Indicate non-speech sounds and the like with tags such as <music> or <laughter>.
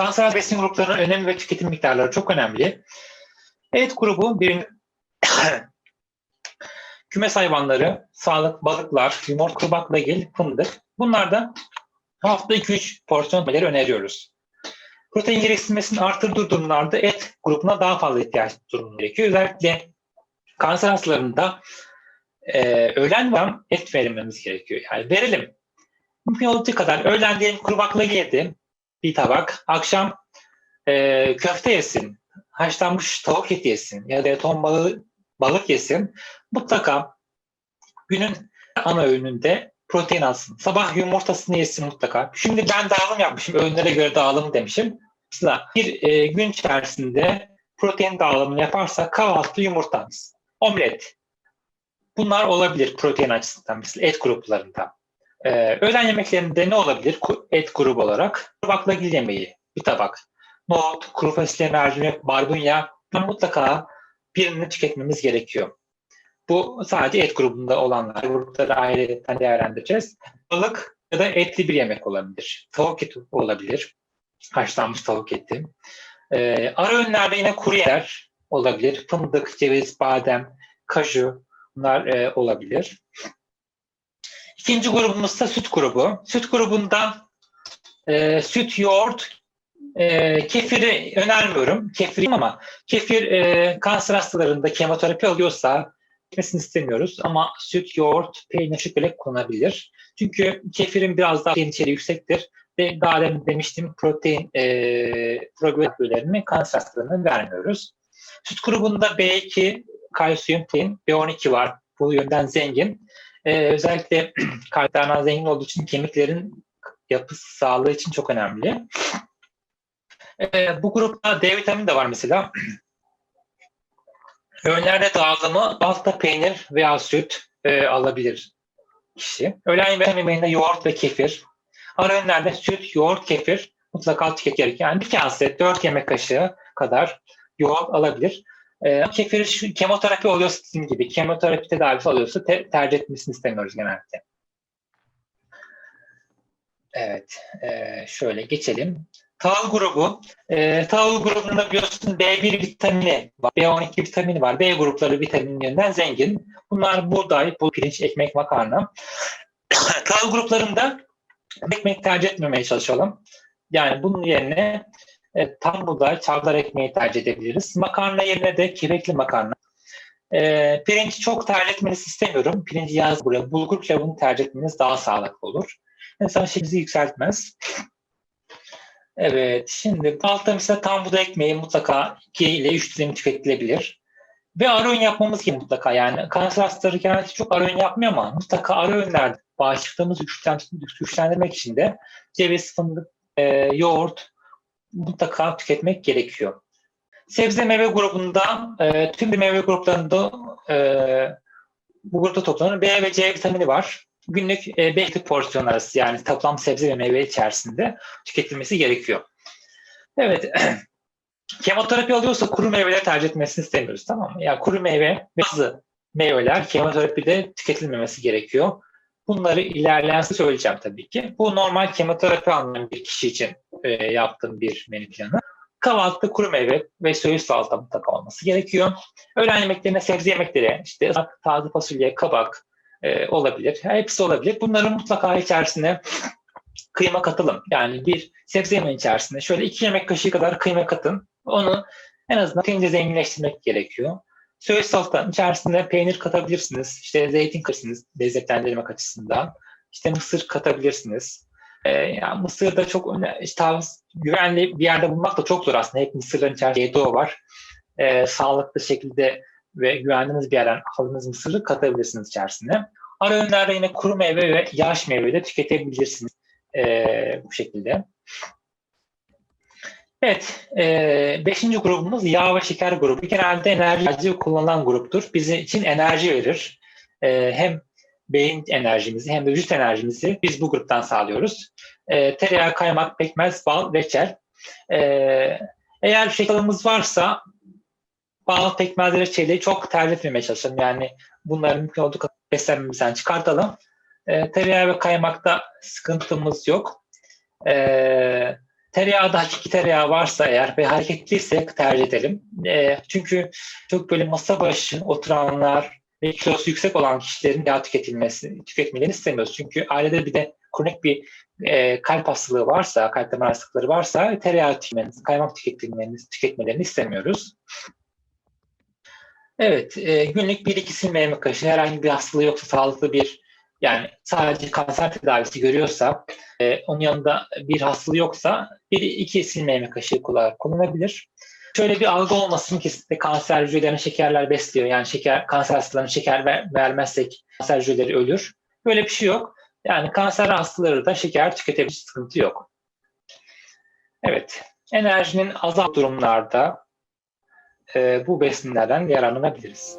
Kanserer besin gruplarının önemi ve tüketim miktarları çok önemli. Et grubu bir <coughs> kümes hayvanları, sağlık, balıklar, yumurta, kurbağa, gel, fındık. Bunlar da hafta 2-3 porsiyon almaları öneriyoruz. Protein gereksinmesini arttırdığı durumlarda et grubuna daha fazla ihtiyaç durumu gerekiyor. Özellikle kanser hastalarında e, öğlen var et vermemiz gerekiyor. Yani verelim. Mümkün olduğu kadar öğlen diyelim kuru baklagil yedi bir tabak. Akşam e, köfte yesin. Haşlanmış tavuk eti yesin. Ya da ton balığı, balık yesin. Mutlaka günün ana öğününde protein alsın. Sabah yumurtasını yesin mutlaka. Şimdi ben dağılım yapmışım. Öğünlere göre dağılım demişim. Mesela bir e, gün içerisinde protein dağılımını yaparsak kahvaltı yumurta, omlet. Bunlar olabilir protein açısından mesela et gruplarında. Ee, öğlen yemeklerinde ne olabilir et grubu olarak? Baklagil yemeği, bir tabak. Nohut, kuru fasulye, mercimek, barbunya mutlaka birini tüketmemiz gerekiyor. Bu sadece et grubunda olanlar. Grupları ayrı değerlendireceğiz. Balık ya da etli bir yemek olabilir. Tavuk eti olabilir. Haşlanmış tavuk eti. Ee, ara öğünlerde yine kuru yeler olabilir. Fındık, ceviz, badem, kaju bunlar e, olabilir. İkinci grubumuz da süt grubu. Süt grubundan e, süt, yoğurt, e, kefiri önermiyorum. Kefir ama kefir e, kanser hastalarında kemoterapi alıyorsa gitmesini istemiyoruz. Ama süt, yoğurt, peynir, şekerle kullanabilir. Çünkü kefirin biraz daha içeriği yüksektir. Ve daha demin demiştim protein e, probiyotik kanser hastalarına vermiyoruz. Süt grubunda B2, kalsiyum, protein, B12 var. Bu yönden zengin. Ee, özellikle <clears throat> kalplerden zengin olduğu için kemiklerin yapısı sağlığı için çok önemli. Ee, bu grupta D vitamini de var mesela. <clears throat> Öğünlerde dağılımı altta peynir veya süt e, alabilir kişi. Öğlen yemeğinde yoğurt ve kefir. Ara öğünlerde süt, yoğurt, kefir mutlaka tüketmek Yani bir kase 4 yemek kaşığı kadar yoğurt alabilir. E, kefir şu, kemoterapi oluyorsa sizin gibi kemoterapi tedavisi alıyorsa te, tercih etmesini istemiyoruz genelde. Evet, e, şöyle geçelim. Tahıl grubu. E, tahıl grubunda biliyorsun B1 vitamini var, B12 vitamini var. B grupları vitaminlerinden zengin. Bunlar buğday, bu pirinç, ekmek, makarna. <coughs> tahıl gruplarında ekmek tercih etmemeye çalışalım. Yani bunun yerine e, tam buğday, çavdar ekmeği tercih edebiliriz. Makarna yerine de kepekli makarna. E, pirinç çok tercih etmenizi istemiyorum. Pirinci yaz buraya. Bulgur pilavını tercih etmeniz daha sağlıklı olur. İnsan şekilde yükseltmez. Evet, şimdi altta mesela tam buğday ekmeği mutlaka 2 ile 3 dilim tüketilebilir. Ve ara öğün yapmamız gerekiyor mutlaka yani. Kanser hastaları genelde çok ara öğün yapmıyor ama mutlaka ara öğünlerde bağışıklığımızı güçlendirmek için de ceviz, fındık, e, yoğurt, mutlaka tüketmek gerekiyor. Sebze meyve grubunda e, tüm meyve gruplarında e, bu grupta toplanan B ve C vitamini var. Günlük e, 5 porsiyon arası yani toplam sebze ve meyve içerisinde tüketilmesi gerekiyor. Evet. <clears throat> Kemoterapi alıyorsa kuru meyveleri tercih etmesini istemiyoruz tamam mı? Yani kuru meyve bazı meyveler kemoterapide tüketilmemesi gerekiyor. Bunları ilerleyen söyleyeceğim tabii ki. Bu normal kemoterapi alan bir kişi için e, yaptığım bir menü planı. Kahvaltıda kuru meyve ve söğüş salata mutlaka olması gerekiyor. Öğlen yemeklerine sebze yemekleri, işte taze fasulye, kabak e, olabilir. Hepsi olabilir. Bunların mutlaka içerisine kıyma katalım. Yani bir sebze yemeği içerisinde şöyle iki yemek kaşığı kadar kıyma katın. Onu en azından kendi zenginleştirmek gerekiyor. Söğüş salatanın içerisinde peynir katabilirsiniz. İşte zeytin katabilirsiniz lezzetlendirmek açısından. İşte mısır katabilirsiniz. Ee, yani mısır da çok önemli. İşte, güvenli bir yerde bulmak da çok zor aslında. Hep mısırların içerisinde doğu var. Ee, sağlıklı şekilde ve güvendiğiniz bir yerden aldığınız mısırı katabilirsiniz içerisine. Ara öğünlerde yine kuru meyve ve yaş meyve de tüketebilirsiniz ee, bu şekilde. Evet, e, beşinci grubumuz yağ ve şeker grubu. Genelde enerji kullanılan gruptur. Bizim için enerji verir. E, hem beyin enerjimizi hem de vücut enerjimizi biz bu gruptan sağlıyoruz. E, tereyağı, kaymak, pekmez, bal, reçel. E, eğer şekerimiz varsa bal, pekmez, reçeli çok tercih etmemeye çalışalım. Yani bunları mümkün olduğu kadar beslenmemizden çıkartalım. E, tereyağı ve kaymakta sıkıntımız yok. E, Tereyağda hakiki tereyağı varsa eğer ve hareketliyse tercih edelim. E, çünkü çok böyle masa başı oturanlar ve kilosu yüksek olan kişilerin yağ tüketilmesi, tüketmelerini istemiyoruz. Çünkü ailede bir de kronik bir e, kalp hastalığı varsa, kalp damar hastalıkları varsa tereyağı tüketmelerini, kaymak tüketmelerini, tüketmelerini istemiyoruz. Evet, e, günlük 1-2 silme yemek kaşığı herhangi bir hastalığı yoksa sağlıklı bir yani sadece kanser tedavisi görüyorsa, e, onun yanında bir hastalığı yoksa 1-2 silme yemek kaşığı kullanılabilir. Şöyle bir algı olmasın kesinlikle kanser hücrelerini şekerler besliyor. Yani şeker kanser hastalarına şeker ver, vermezsek kanser hücreleri ölür. Böyle bir şey yok. Yani kanser hastaları da şeker tüketebilir, sıkıntı yok. Evet, enerjinin azal durumlarda e, bu besinlerden yararlanabiliriz.